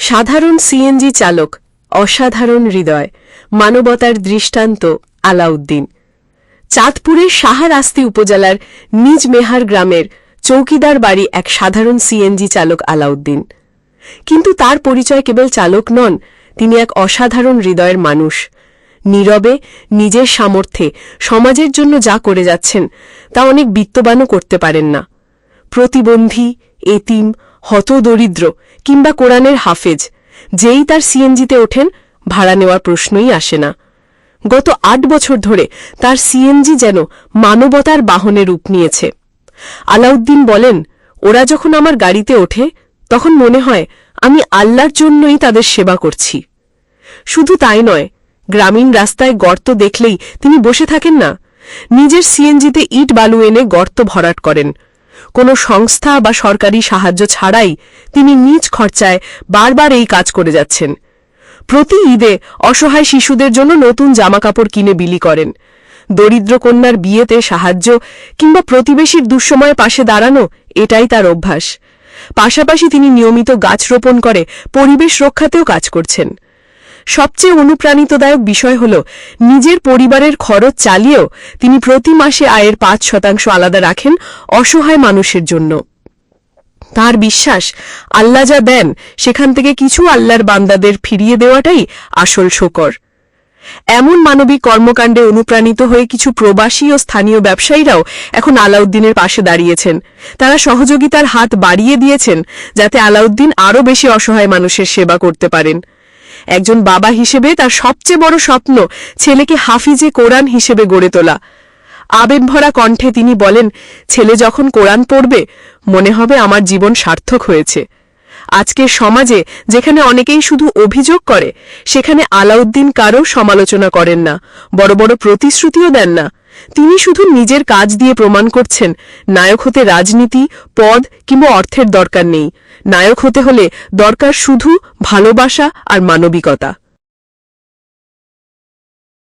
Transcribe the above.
সাধারণ সিএনজি চালক, অসাধারণ হৃদয়, মানবতার দৃষ্টান্ত আলাউদ্দিন। চাঁদপুরের সাহারাস্তি উপজেলার নিজ মেহার গ্রামের চৌকিদার বাড়ি এক সাধারণ সিএনজি চালক আলাউদ্দিন। কিন্তু তার পরিচয় কেবল চালক নন, তিনি এক অসাধারণ হৃদয়ের মানুষ। নীরবে, নিজের সামর্থ্যে সমাজের জন্য যা করে যাচ্ছেন, তা অনেক বিত্তবানও করতে পারেন না। প্রতিবন্ধী, এতিম, হতদরিদ্র কিংবা কোরআনের হাফেজ, যেই তার সিএনজিতে ওঠেন, ভাড়া নেওয়ার প্রশ্নই আসে না। গত আট বছর ধরে তার সিএনজি যেন মানবতার বাহনে রূপ নিয়েছে। আলাউদ্দিন বলেন, ওরা যখন আমার গাড়িতে ওঠে, তখন মনে হয় আমি আল্লাহর জন্যই তাদের সেবা করছি। শুধু তাই নয়, গ্রামীণ রাস্তায় গর্ত দেখলেই তিনি বসে থাকেন না। নিজের সিএনজিতে ইট বালু এনে গর্ত ভরাট করেন। কোনো সংস্থা বা সরকারি সাহায্য ছাড়াই তিনি নিজ খরচায় বারবার এই কাজ করে যাচ্ছেন। প্রতি ঈদে অসহায় শিশুদের জন্য নতুন জামাকাপড় কিনে বিলি করেন। দরিদ্র কন্যার বিয়েতে সাহায্য কিংবা প্রতিবেশীর দুঃসময়ে পাশে দাঁড়ানো এটাই তার অভ্যাস। পাশাপাশি তিনি নিয়মিত গাছ রোপণ করে পরিবেশ রক্ষাতেও কাজ করছেন। সবচেয়ে অনুপ্রাণিতদায়ক বিষয় হল, নিজের পরিবারের খরচ চালিয়েও তিনি প্রতি মাসে আয়ের পাঁচ শতাংশ আলাদা রাখেন অসহায় মানুষের জন্য। তার বিশ্বাস, আল্লাহ যা দেন, সেখান থেকে কিছু আল্লাহর বান্দাদের ফিরিয়ে দেওয়াটাই আসল শোকর। এমন মানবিক কর্মকাণ্ডে অনুপ্রাণিত হয়ে কিছু প্রবাসী ও স্থানীয় ব্যবসায়ীরাও এখন আলাউদ্দিনের পাশে দাঁড়িয়েছেন। তারা সহযোগিতার হাত বাড়িয়ে দিয়েছেন, যাতে আলাউদ্দিন আরও বেশি অসহায় মানুষের সেবা করতে পারেন। একজন বাবা হিসেবে তার সবচেয়ে বড় স্বপ্ন ছেলেকে হাফিজে কোরআন হিসেবে গড়ে তোলা। আবেগভরা কণ্ঠে তিনি বলেন, ছেলে যখন কোরআন পড়বে, মনে হবে আমার জীবন সার্থক হয়েছে। আজকের সমাজে যেখানে অনেকেই শুধু অভিযোগ করে, সেখানে আলাউদ্দিন কারও সমালোচনা করেন না, বড় বড় প্রতিশ্রুতিও দেন না। তিনি শুধু নিজের কাজ দিয়ে প্রমাণ করছেন, নায়ক হতে রাজনীতি, পদ কিংবা অর্থের দরকার নেই। নায়ক হতে হলে দরকার শুধু ভালোবাসা আর মানবিকতা।